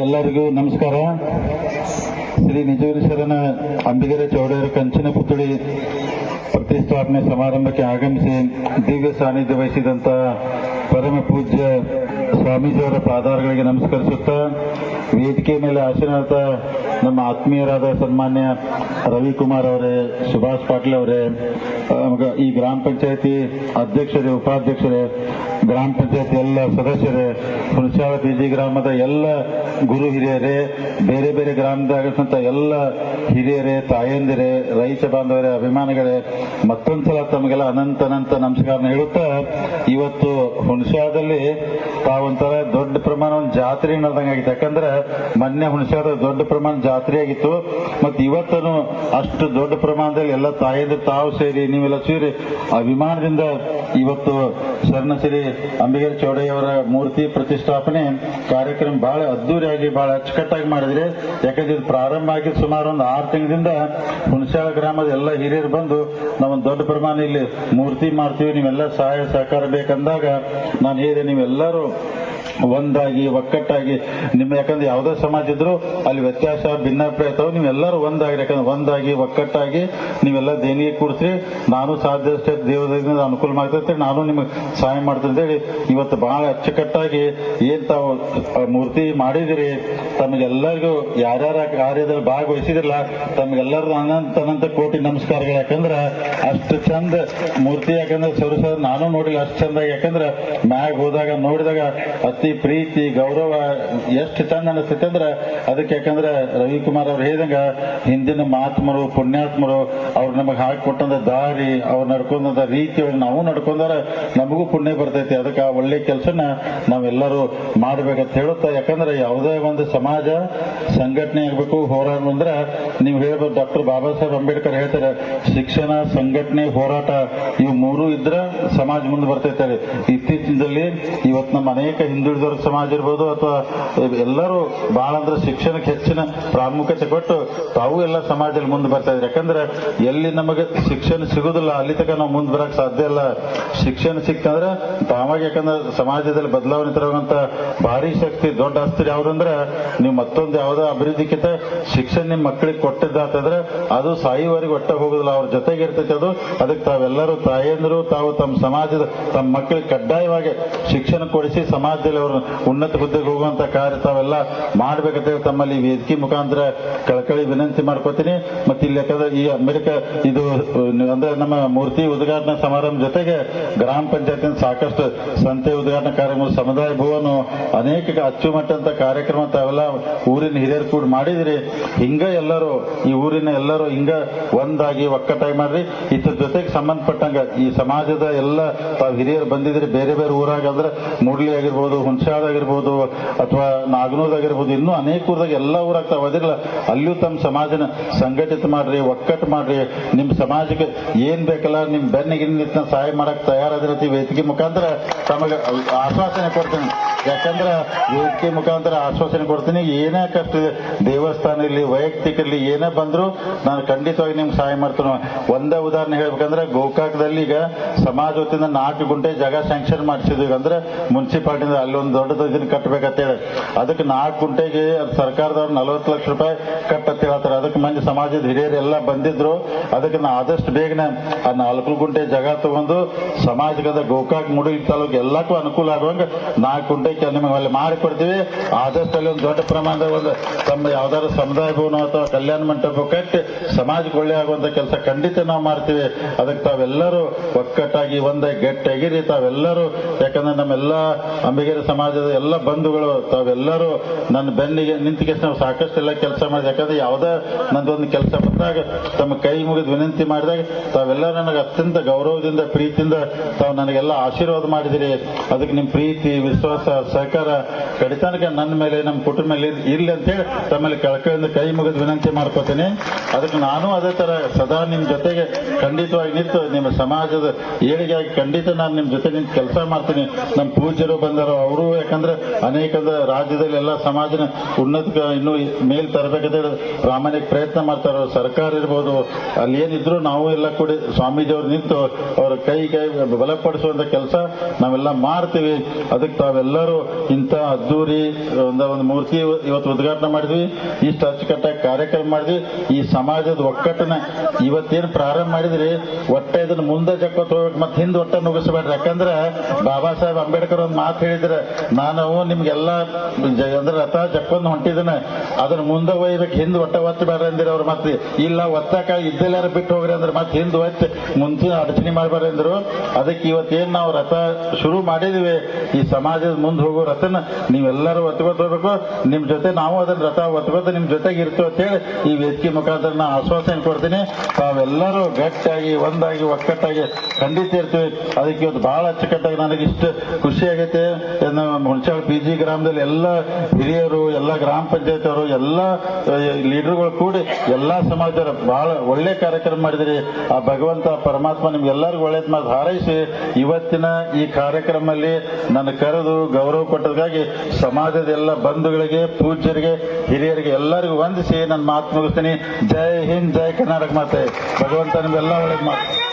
ಎಲ್ಲರಿಗೂ ನಮಸ್ಕಾರ. ಶ್ರೀ ನಿಜವೀರೇಶ್ವರನ ಅಂಬಿಗರ ಚೌಡರ ಕಂಚಿನ ಪುತ್ಥಳಿ ಪ್ರತಿಷ್ಠಾಪನೆ ಸಮಾರಂಭಕ್ಕೆ ಆಗಮಿಸಿ ದಿವ್ಯ ಸಾನ್ನಿಧ್ಯ ವಹಿಸಿದಂತ ಪರಮ ಪೂಜ್ಯ ಸ್ವಾಮೀಜಿಯವರ ಪಾದಾರಗಳಿಗೆ ನಮಸ್ಕರಿಸುತ್ತಾ, ವೇದಿಕೆ ಮೇಲೆ ಆಶೀರ್ವಾದ ನಮ್ಮ ಆತ್ಮೀಯರಾದ ಸನ್ಮಾನ್ಯ ರವಿಕುಮಾರ್ ಅವರೇ, ಸುಭಾಷ್ ಪಾಟೀಲ್ ಅವರೇ ಈ ಗ್ರಾಮ ಪಂಚಾಯತಿ ಅಧ್ಯಕ್ಷರೇ, ಉಪಾಧ್ಯಕ್ಷರೇ ಗ್ರಾಮ ಪಂಚಾಯತ್ ಎಲ್ಲ ಸದಸ್ಯರೇ ಹುಣಸಾಳ ಬಿಜಿ ಗ್ರಾಮದ ಎಲ್ಲ ಗುರು ಹಿರಿಯರೇ, ಬೇರೆ ಬೇರೆ ಗ್ರಾಮದಾಗಿರ್ತಂಥ ಎಲ್ಲ ಹಿರಿಯರೇ, ತಾಯಂದಿರೇ, ರೈತ ಬಾಂಧವರೇ, ಅಭಿಮಾನಿಗಳೇ, ಮತ್ತೊಂದ್ಸಲ ತಮಗೆಲ್ಲ ಅನಂತ ಅನಂತ ನಮಸ್ಕಾರ ಹೇಳುತ್ತಾ, ಇವತ್ತು ಹುಣಸಾದಲ್ಲಿ ತಾವೊಂಥರ ದೊಡ್ಡ ಪ್ರಮಾಣ ಒಂದು ಜಾತ್ರೆ ನಡೆದಂಗಾಗಿತ್ತು ಯಾಕಂದ್ರೆ ಮೊನ್ನೆ ಹುಣಸಾದ ದೊಡ್ಡ ಪ್ರಮಾಣ ಜಾತ್ರೆ ಆಗಿತ್ತು. ಮತ್ತೆ ಇವತ್ತನು ಅಷ್ಟು ದೊಡ್ಡ ಪ್ರಮಾಣದಲ್ಲಿ ಎಲ್ಲ ತಾಯಂದಿರು ತಾವು ಸೇರಿ ನೀವೆಲ್ಲ ಸೇರಿ ಅಭಿಮಾನದಿಂದ ಇವತ್ತು ಶರಣ ಶ್ರೀ ಅಂಬಿಗರ ಚೌಡಯ್ಯವರ ಮೂರ್ತಿ ಪ್ರತಿಷ್ಠಾಪನೆ ಕಾರ್ಯಕ್ರಮ ಬಹಳ ಅದ್ದೂರಿಯಾಗಿ ಬಹಳ ಅಚ್ಚುಕಟ್ಟಾಗಿ ಮಾಡಿದ್ರೆ, ಯಾಕಂದ್ರೆ ಇದು ಪ್ರಾರಂಭ ಆಗಿ ಸುಮಾರು ಒಂದು ಆರು ತಿಂಗಳಿಂದ ಹುಣಸಾಳ ಗ್ರಾಮದ ಎಲ್ಲ ಹಿರಿಯರು ಬಂದು ನಾವೊಂದು ದೊಡ್ಡ ಪ್ರಮಾಣ ಇಲ್ಲಿ ಮೂರ್ತಿ ಮಾಡ್ತೀವಿ, ನೀವೆಲ್ಲ ಸಹಾಯ ಸಹಕಾರ ಬೇಕಂದಾಗ ನಾನು ಹೇಳಿದೆ, ನೀವೆಲ್ಲರೂ ಒಂದಾಗಿ, ಒಕ್ಕಟ್ಟಾಗಿ, ನಿಮ್ಮ ಯಾಕಂದ್ರೆ ಯಾವುದೇ ಸಮಾಜ ಇದ್ರು ಅಲ್ಲಿ ವ್ಯತ್ಯಾಸ, ಭಿನ್ನಾಭಿಪ್ರಾಯ ಇರ್ತಾವೆ, ನೀವೆಲ್ಲರೂ ಒಂದಾಗಿ ಯಾಕಂದ್ರೆ ಒಂದಾಗಿ, ಒಕ್ಕಟ್ಟಾಗಿ ನೀವೆಲ್ಲ ದೇಣಿಗೆ ಕೂಡಿಸ್ರಿ. ನಾನು ಸಾಧ್ಯಷ್ಟು ದೇವದಿಂದ ಅನುಕೂಲ ಮಾಡ್ತೈತೆ ನಾನು ನಿಮಗೆ ಸಹಾಯ ಮಾಡ್ತೀನಿ ಅಂತೇಳಿ ಇವತ್ತು ಬಹಳ ಅಚ್ಚುಕಟ್ಟಾಗಿ ಏನ್ ತಾವು ಮೂರ್ತಿ ಮಾಡಿದಿರಿ ತಮಗೆಲ್ಲರಿಗೂ ಯಾರ್ಯಾರ ಕಾರ್ಯದಲ್ಲಿ ಭಾಗವಹಿಸಿದ್ರಲ್ಲ, ತಮಗೆಲ್ಲರದ್ದು ಅನಂತ ಅನಂತ ಕೋಟಿ ನಮಸ್ಕಾರಗಳು. ಯಾಕಂದ್ರೆ ಅಷ್ಟು ಚಂದ ಮೂರ್ತಿ, ಯಾಕಂದ್ರೆ ಸೊರಸ ನಾನು ನೋಡಿಲ್ಲ ಅಷ್ಟು ಚಂದ ಯಾಕಂದ್ರೆ ಮ್ಯಾಗ ಹೋದಾಗ, ನೋಡಿದಾಗ ಅತಿ ಪ್ರೀತಿ, ಗೌರವ ಎಷ್ಟು ಚಂದ ಅನಿಸ್ತೈತೆ ಅಂದ್ರೆ, ಅದಕ್ಕೆ ಯಾಕಂದ್ರೆ ರವಿಕುಮಾರ್ ಅವ್ರು ಹೇಳಿದಂಗ ಹಿಂದಿನ ಮಹಾತ್ಮರು, ಪುಣ್ಯಾತ್ಮರು, ಅವ್ರು ನಮಗೆ ಹಾಕಿಕೊಟ್ಟಂತ ದಾರಿ, ಅವ್ರು ನಡ್ಕೊಂಡಂತ ರೀತಿ ನಾವು ನಡ್ಕೊಂಡಾರ ನಮಗೂ ಪುಣ್ಯ ಬರ್ತೈತಿ. ಅದಕ್ಕೆ ಆ ಒಳ್ಳೆ ಕೆಲಸನ ನಾವೆಲ್ಲರೂ ಮಾಡ್ಬೇಕಂತ ಹೇಳುತ್ತಾ, ಯಾಕಂದ್ರೆ ಯಾವುದೇ ಒಂದು ಸಮಾಜ ಸಂಘಟನೆ ಆಗಬೇಕು, ಹೋರಾಟ ಅಂದ್ರೆ ನೀವು ಹೇಳ್ಬೋದು, ಡಾಕ್ಟರ್ ಬಾಬಾ ಸಾಹೇಬ್ ಅಂಬೇಡ್ಕರ್ ಹೇಳ್ತಾರೆ, ಶಿಕ್ಷಣ, ಸಂಘಟನೆ, ಹೋರಾಟ, ಇವು ಮೂರು ಇದ್ರೆ ಸಮಾಜ ಮುಂದೆ ಬರ್ತೈತೆ ಇತ್ತೀಚಿನದಲ್ಲಿ ಇವತ್ತು ನಮ್ಮ ಅನೇಕ ಹಿಂದುಳಿದವರ ಸಮಾಜ ಇರ್ಬೋದು, ಅಥವಾ ಎಲ್ಲರೂ ಬಹಳ ಅಂದ್ರೆ ಶಿಕ್ಷಣಕ್ಕೆ ಹೆಚ್ಚಿನ ಪ್ರಾಮುಖ್ಯತೆ ಕೊಟ್ಟು ತಾವು ಎಲ್ಲ ಸಮಾಜದಲ್ಲಿ ಮುಂದೆ ಬರ್ತಾ ಇದ್ರೆ. ಯಾಕಂದ್ರೆ ಎಲ್ಲಿ ನಮಗೆ ಶಿಕ್ಷಣ ಸಿಗುದಿಲ್ಲ, ಅಲ್ಲಿ ತನಕ ನಾವು ಮುಂದೆ ಬರಕ್ ಸಾಧ್ಯ ಇಲ್ಲ. ಶಿಕ್ಷಣ ಸಿಕ್ತಂದ್ರೆ ತಾವಾಗ ಯಾಕಂದ್ರೆ ಸಮಾಜದಲ್ಲಿ ಬದಲಾವಣೆ ತರುವಂತ ಭಾರಿ ಶಕ್ತಿ, ದೊಡ್ಡ ಅಸ್ತ್ರ ಯಾವ್ದಂದ್ರೆ ನೀವು ಮತ್ತೊಂದು ಯಾವುದೋ ಅಭಿವೃದ್ಧಿಕ್ಕಿಂತ ಶಿಕ್ಷಣ ನಿಮ್ಮ ಮಕ್ಕಳಿಗೆ ಕೊಟ್ಟಿದ್ದಾತಂದ್ರೆ ಅದು ಸಾಯಿವರೆಗೆ ಒಟ್ಟ ಹೋಗುದಿಲ್ಲ. ಅವ್ರ ಜೊತೆಗೆ ಇರ್ತೈತೆ ಅದು. ಅದಕ್ಕೆ ತಾವೆಲ್ಲರೂ ತಾಯಂದ್ರು, ತಾವು ತಮ್ಮ ಸಮಾಜದ, ತಮ್ಮ ಮಕ್ಕಳಿಗೆ ಕಡ್ಡಾಯವಾಗಿ ಶಿಕ್ಷಣ ಕೊಡಿಸಿ ಸಮಾಜದಲ್ಲಿ ಅವರು ಉನ್ನತ ಹುದ್ದೆಗೆ ಹೋಗುವಂತ ಕಾರ್ಯ ತಾವೆಲ್ಲ ಮಾಡ್ಬೇಕಂತ ತಮ್ಮಲ್ಲಿ ವೇದಿಕೆ ಮುಖಾಂತರ ಕಳಕಳಿ ವಿನಂತಿ ಮಾಡ್ಕೋತೀನಿ. ಮತ್ತೆ ಇಲ್ಲಿ ಯಾಕಂದ್ರೆ ಈ ಅಮೆರಿಕ ಇದು, ಅಂದ್ರೆ ನಮ್ಮ ಮೂರ್ತಿ ಉದ್ಘಾಟನಾ ಸಮಾರಂಭ ಜೊತೆಗೆ ಗ್ರಾಮ ಪಂಚಾಯತ್ ಸಾಕಷ್ಟು ಸಂತೆ ಉದ್ಘಾಟನಾ ಕಾರ್ಯಕ್ರಮ, ಸಮುದಾಯ ಭವನ, ಅನೇಕ ಅಚ್ಚುಮಟ್ಟಂತ ಕಾರ್ಯಕ್ರಮ ತಾವೆಲ್ಲ ಊರಿನ ಹಿರಿಯರು ಕೂಡ ಮಾಡಿದ್ರಿ. ಹಿಂಗ ಎಲ್ಲರೂ, ಈ ಊರಿನ ಎಲ್ಲರೂ ಹಿಂಗ ಒಂದಾಗಿ ಒಕ್ಕಟಾಗಿ ಮಾಡ್ರಿ. ಇದ್ರ ಜೊತೆಗೆ ಸಂಬಂಧಪಟ್ಟಂಗ ಈ ಸಮಾಜದ ಎಲ್ಲ ತಾವು ಹಿರಿಯರು ಬಂದಿದ್ರೆ. ಬೇರೆ ಬೇರೆ ಊರಾಗ ಅಂದ್ರೆ ಮೂಡ್ಲಿ ಆಗಿರ್ಬೋದು ಹುಣಸಾದ ಆಗಿರ್ಬೋದು, ಅಥವಾ ನಾಗನೂರ್ ಆಗಿರ್ಬೋದು, ಇನ್ನೂ ಅನೇಕ ಊರದಾಗ ಎಲ್ಲ ಊರಾಗ ತಾವು ಅದಿರಲ್ಲ ಅಲ್ಲಿಯೂ ತಮ್ಮ ಸಮಾಜನ ಸಂಘಟಿತ ಮಾಡ್ರಿ ಒಕ್ಕಟ್ಟು ಮಾಡ್ರಿ. ನಿಮ್ ಸಮಾಜಕ್ಕೆ ಏನ್ ಬೇಕಲ್ಲ, ನಿಮ್ ಬೆನ್ನಿಗೆ ನಿಂತ ಸಹಾಯ ಮಾಡಕ್ ತಯಾರಾದಿರತಿ ವೇದಿಕೆ ಮುಖಾಂತರ ತಮಗೆ ಆಶ್ವಾಸನೆ ಕೊಡ್ತೀನಿ. ಯಾಕಂದ್ರೆ ವೇದಿಕೆ ಮುಖಾಂತರ ಆಶ್ವಾಸನೆ ಕೊಡ್ತೀನಿ. ಏನೇ ಕಷ್ಟ ಇದೆ ದೇವಸ್ಥಾನ ಇರಲಿ ವೈಯಕ್ತಿಕ ಇರಲಿ ಏನೇ ಬಂದ್ರು ನಾನು ಖಂಡಿತವಾಗಿ ನಿಮ್ಗೆ ಸಹಾಯ ಮಾಡ್ತೀನಿ. ಒಂದೇ ಉದಾಹರಣೆ ಹೇಳ್ಬೇಕಂದ್ರೆ, ಗೋಕಾಕದಲ್ಲಿ ಈಗ ಸಮಾಜ ವತಿಯಿಂದ ನಾಲ್ಕು ಗುಂಟೆ ಜಾಗ ಸ್ಯಾಂಕ್ಷನ್ ಮಾಡಿಸಿದ್ವಿ. ಅಂದ್ರೆ ಮುನ್ಸಿಪಾಲಿಟಿಯಿಂದ ಅಲ್ಲೊಂದು ದೊಡ್ಡದು ಇದನ್ನ ಕಟ್ಟಬೇಕಂತೇಳಿ ಅದಕ್ಕೆ ನಾಲ್ಕು ಗುಂಟೆಗೆ ಸರ್ಕಾರದವ್ರು ನಲವತ್ತು ಲಕ್ಷ ರೂಪಾಯಿ ಕಟ್ಟಂತ ಹೇಳ್ತಾರೆ. ಅದಕ್ಕೆ ಮಂದಿ ಸಮಾಜದ ಹಿರಿಯರು ಎಲ್ಲ ಬಂದಿದ್ರು. ಅದಕ್ಕೆ ನಾ ಆದಷ್ಟು ಬೇಗನೆ ಆ ನಾಲ್ಕು ಗುಂಟೆ ಜಾಗ ತಗೊಂಡು ಸಮಾಜದ ಗೋಕಾಕ್, ಮುಡುಗಿ ತಾಲೂಕು ಎಲ್ಲಕ್ಕೂ ಅನುಕೂಲ ಆಗುವಂಗೆ ನಾಲ್ಕು ಗುಂಟೆ ನಿಮಗೆ ಅಲ್ಲಿ ಮಾಡಿಕೊಡ್ತೀವಿ. ಆದಷ್ಟು ಅಲ್ಲಿ ಒಂದು ದೊಡ್ಡ ಪ್ರಮಾಣದ ಒಂದು ತಮ್ಮ ಯಾವ್ದಾದ್ರು ಸಮುದಾಯ ಭವನ ಅಥವಾ ಕಲ್ಯಾಣ ಮಂಟಪ ಕಟ್ಟಿ ಸಮಾಜಕ್ಕೆ ಒಳ್ಳೆ ಆಗುವಂತ ಕೆಲಸ ಖಂಡಿತ ನಾವು ಮಾಡ್ತೀವಿ. ಅದಕ್ಕೆ ತಾವೆಲ್ಲರೂ ಒಕ್ಕಟ್ಟಾಗಿ ಒಂದೇ ಗಟ್ಟಿಯಾಗಿರಿ. ತಾವೆಲ್ಲರೂ, ಯಾಕಂದ್ರೆ ನಮ್ಮೆಲ್ಲ ಅಂಬಿಗೇರಿ ಸಮಾಜದ ಎಲ್ಲ ಬಂಧುಗಳು, ತಾವೆಲ್ಲರೂ ನನ್ನ ಬೆನ್ನಿಗೆ ನಿಂತಿಗೆ ನಾವು ಸಾಕಷ್ಟು ಎಲ್ಲ ಕೆಲಸ ಮಾಡಿದೆ. ಯಾಕಂದ್ರೆ ಯಾವುದೇ ನಂದೊಂದು ಕೆಲಸ ಬಂದಾಗ, ತಮ್ಮ ಕೈ ಮುಗಿದು ವಿನಂತಿ ಮಾಡಿದಾಗ ತಾವೆಲ್ಲ ನನಗೆ ಅತ್ಯಂತ ಗೌರವದಿಂದ, ಪ್ರೀತಿಯಿಂದ ತಾವು ನನಗೆಲ್ಲ ಆಶೀರ್ವಾದ ಮಾಡಿದಿರಿ. ಅದಕ್ಕೆ ನಿಮ್ಮ ಪ್ರೀತಿ, ವಿಶ್ವಾಸ, ಸಹಕಾರ ಕಡಿತನಕ ನನ್ನ ಮೇಲೆ, ನಮ್ಮ ಕುಟುಂಬ ಮೇಲೆ ಇಲ್ಲ ಅಂತೇಳಿ ತಮ್ಮಲ್ಲಿ ಕಳಕಳಿಯಿಂದ ಕೈ ಮುಗಿದು ವಿನಂತಿ ಮಾಡ್ಕೋತೀನಿ. ಅದಕ್ಕೆ ನಾನು ಅದೇ ತರ ಸದಾ ನಿಮ್ ಜೊತೆಗೆ ಖಂಡಿತವಾಗಿ ನಿಂತು ನಿಮ್ಮ ಸಮಾಜದ ಏಳಿಗೆಯಾಗಿ ಖಂಡಿತ ನಾನು ನಿಮ್ ಜೊತೆ ನಿಂತು ಕೆಲಸ ಮಾಡ್ತೀನಿ. ನಮ್ಮ ಪೂಜ್ಯರು ಬಂದರು, ಅವರು ಯಾಕಂದ್ರೆ ಅನೇಕ ರಾಜ್ಯದಲ್ಲಿ ಎಲ್ಲ ಸಮಾಜನ ಉನ್ನತ ಇನ್ನೂ ಮೇಲ್ ತರಬೇಕಂತ ಪ್ರಾಮಾಣಿಕ ಪ್ರಯತ್ನ ಮಾಡ್ತಾರ. ಸರ್ಕಾರ ಇರ್ಬೋದು, ಅಲ್ಲಿ ಏನಿದ್ರು ನಾವು ಎಲ್ಲ ಕೂಡಿ ಸ್ವಾಮೀಜಿಯವ್ರು ನಿಂತು ಅವರ ಕೈ ಕೈ ಬಲಪಡಿಸುವಂತ ಕೆಲಸ ನಾವೆಲ್ಲ ಮಾಡ್ತೀವಿ. ಅದಕ್ಕೆ ತಾವೆಲ್ಲರೂ ಇಂಥ ಅದ್ದೂರಿ ಒಂದ ಒಂದು ಮೂರ್ತಿ ಇವತ್ತು ಉದ್ಘಾಟನೆ ಮಾಡಿದ್ವಿ. ಇಷ್ಟು ಅಚ್ಚುಕಟ್ಟಾಗಿ ಕಾರ್ಯಕ್ರಮ ಮಾಡಿದ್ವಿ. ಈ ಸಮಾಜದ ಒಕ್ಕಟ್ಟನ ಇವತ್ತೇನು ಪ್ರಾರಂಭ ಮಾಡಿದ್ರಿ, ಒಟ್ಟ ಇದನ್ನ ಮುಂದೆ ಜಕ್ಕೊತ್ ಹೋಗ್ಬೇಕು, ಮತ್ತೆ ಹಿಂದೆ ಒಟ್ಟ ನುಗ್ಗಿಸ್ಬೇಡ್ರಿ. ಯಾಕಂದ್ರೆ ಬಾಬಾ ಸಾಹೇಬ್ ಅಂಬೇಡ್ಕರ್ ಒಂದು ಮಾತು ಹೇಳಿದ್ರೆ. ನಾನು ನಿಮ್ಗೆಲ್ಲ ಅಂದ್ರೆ ರಥ ಜಕ್ಕೊಂದು ಹೊಂಟಿದನ. ಅದನ್ನ ಮುಂದೆ ಒಯ್ಬೇಕು, ಹಿಂದೆ ಒಟ್ಟ ಒತ್ತು ಬೇಡ ಅಂದಿರ ಅವ್ರು ಮತ್ತೆ. ಇಲ್ಲ, ಒತ್ತಾಕ ಇದ್ದಲ್ಲಾರ ಬಿಟ್ಟು ಹೋಗ್ರಿ ಅಂದ್ರೆ, ಮತ್ತೆ ಹಿಂದೆ ಒತ್ತಿ ಮುಂಚಿನ ಅಡಚಣೆ ಮಾಡ್ಬಾರ್ದು ಅಂದ್ರು. ಅದಕ್ಕೆ ಇವತ್ತೇನ್ ನಾವು ರಥ ಶುರು ಮಾಡಿದ್ವಿ. ಈ ಸಮಾಜದ ಮುಂದೆ ಹೋಗೋ ರಥನ ನೀವೆಲ್ಲರೂ ಒತ್ಕೊತ ಹೋಗ್ಬೇಕು. ನಿಮ್ ಜೊತೆ ನಾವು ಅದನ್ನ ರಥ ಒತ್ತಬೇಕು ನಿಮ್ಮ ಜೊತೆಗೆ ಇರ್ತೀವಿ ಅಂತ ಹೇಳಿ ಈ ವೇದಿಕೆ ಮುಖಾಂತರ ನಾ ಆಶ್ವಾಸನೆ ಕೊಡ್ತೀನಿ. ತಾವೆಲ್ಲರೂ ಗಟ್ಟಿಯಾಗಿ, ಒಂದಾಗಿ, ಒಕ್ಕಟ್ಟಾಗಿ ಖಂಡಿತ ಇರ್ತೀವಿ. ಅದಕ್ಕೆ ಇವತ್ತು ಬಹಳ ಅಚ್ಚುಕಟ್ಟಾಗಿ ನನಗೆ ಇಷ್ಟು ಖುಷಿ ಆಗೈತೆ. ನಮ್ಮ ಹುಣಸಾಳ ಪಿ ಜಿ ಗ್ರಾಮದಲ್ಲಿ ಎಲ್ಲ ಹಿರಿಯರು, ಎಲ್ಲ ಗ್ರಾಮ ಪಂಚಾಯತ್ ಅವರು ಎಲ್ಲ ಲೀಡರ್ಗಳು ಕೂಡಿ ಎಲ್ಲ ಸಮಾಜದವರು ಬಹಳ ಒಳ್ಳೆ ಕಾರ್ಯಕ್ರಮ ಮಾಡಿದ್ರಿ. ಆ ಭಗವಂತ ಪರಮಾತ್ಮ ನಿಮ್ಗೆಲ್ಲರಿಗೂ ಒಳ್ಳೇದ್ ಮಾತು ಹಾರೈಸಿ. ಇವತ್ತಿನ ಈ ಕಾರ್ಯಕ್ರಮದಲ್ಲಿ ನನ್ನ ಕರೆದು ಗೌರವ ಕೊಟ್ಟದಾಗಿ ಸಮಾಜದ ಎಲ್ಲ ಬಂಧುಗಳಿಗೆ ಪೂಜ್ಯರಿಗೆ, ಹಿರಿಯರಿಗೆ ಎಲ್ಲರಿಗೂ ವಂದಿಸಿ ನನ್ನ ಮಾತು ಮುಗಿಸ್ತೀನಿ. ಜೈ ಹಿಂದ್, ಜೈ ಕರ್ನಾಟಕ ಮಾತೆ. ಭಗವಂತ ನಿಮ್ಗೆಲ್ಲ ಒಳ್ಳೇದ್ ಮಾತು.